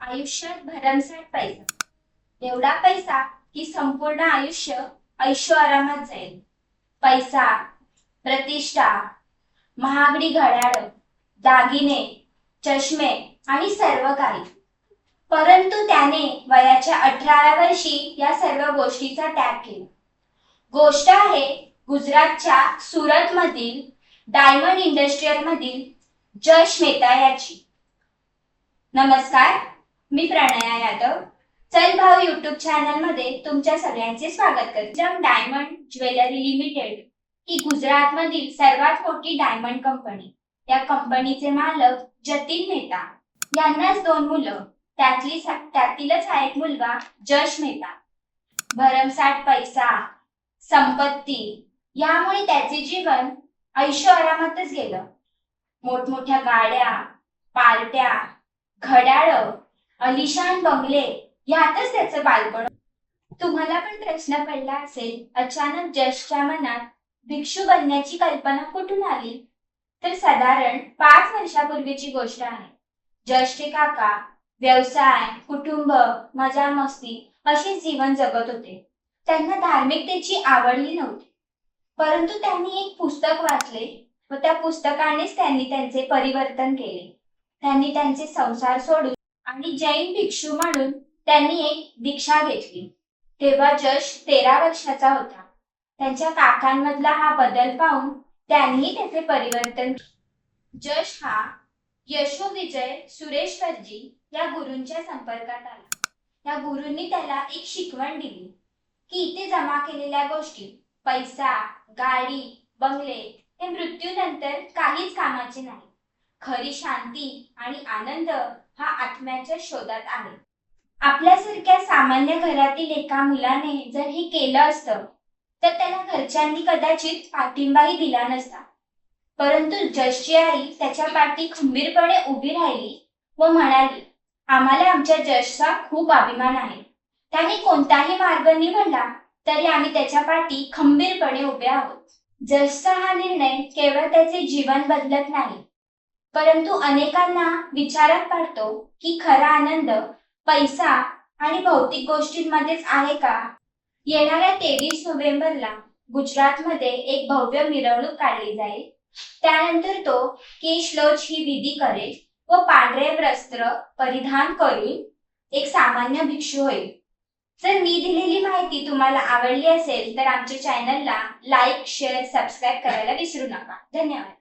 आयुष्यात भरमसाठ पैसा. एवढा पैसा की संपूर्ण आयुष्य ऐशो आरामात जाईल. पैसा प्रतिष्ठा महागडी घड्याळ दागिने चष्मे आणि सर्व काही. परंतु त्याने वयाच्या अठराव्या वर्षी या सर्व गोष्टीचा त्याग केला. गोष्ट आहे गुजरातच्या सुरत मधील डायमंड इंडस्ट्रीयल मधील जश मेहता याची. नमस्कार. मी प्रणया यादव. चल भाऊ युट्यूब चॅनलमध्ये तुमच्या सगळ्यांचे स्वागत करते. डायमंड ज्वेलरी लिमिटेड ही गुजरात मधील सर्वात मोठी डायमंड कंपनी. या कंपनीचे मालक जतीन मेहता. यांनाच दोन मुलं त्यातली त्यातीलच हा एक मुलगा जश मेहता. भरमसाठ पैसा संपत्ती यामुळे त्याचे जीवन ऐशो आरामातच गेलं. मोठमोठ्या गाड्या पार्ट्या घड्याळ अलिशान बंगले यातच त्याचं बालपण तुम्हाला पण प्रश्न पडला असेल अचानक जशच्या मनात भिक्षू बनण्याची कल्पना कुठून आली? तर साधारण पाच वर्षापूर्वीची गोष्ट आहे. जशचे काका व्यवसाय कुटुंब मजा मस्ती असे जीवन जगत होते. त्यांना धार्मिकतेची आवडली नव्हती. परंतु त्यांनी एक पुस्तक वाचले व त्या पुस्तकानेच त्यांनी त्यांचे परिवर्तन केले. त्यांनी त्यांचे संसार सोडून आणि जैन भिक्षू म्हणून त्यांनी एक दीक्षा घेतली. तेव्हा जश तेरा वर्षाचा होता. त्यांच्या काकांमधला हा बदल पाहून त्यांनी त्याचे परिवर्तन जश हा यशो विजय सुरेश्वरजी या गुरूंच्या संपर्कात आला. या गुरूंनी त्याला एक शिकवण दिली की इथे जमा केलेल्या गोष्टी पैसा गाडी बंगले हे मृत्यूनंतर काहीच कामाचे नाही. खरी शांती आणि आनंद हा आत्म्याच्या शोधात आहे. आपल्यासारख्या सामान्य घरातील एका मुलाने जर हे केलं असतं तर त्याला घरच्यांनी कदाचित पाठिंबाही दिला नसता. परंतु जसची आई त्याच्या पाठी खंबीरपणे उभी राहिली व म्हणाली आम्हाला आमच्या जशचा खूप अभिमान आहे. त्याने कोणताही मार्ग निवडला तरी आम्ही त्याच्या पाठी खंबीरपणे उभे आहोत. जसचा हा निर्णय केवळ त्याचे जीवन बदलत नाही परंतु अनेकांना विचारात पाडतो की खरा आनंद पैसा आणि भौतिक गोष्टींमध्येच आहे का? येणाऱ्या तेवीस नोव्हेंबरला गुजरातमध्ये एक भव्य मिरवणूक काढली जाईल. त्यानंतर तो केशलोच ही विधी करेल व पांढरे वस्त्र परिधान करून एक सामान्य भिक्षू होईल. जर मी दिलेली माहिती तुम्हाला आवडली असेल तर आमच्या चॅनलला लाईक शेअर सबस्क्राईब करायला विसरू नका. धन्यवाद.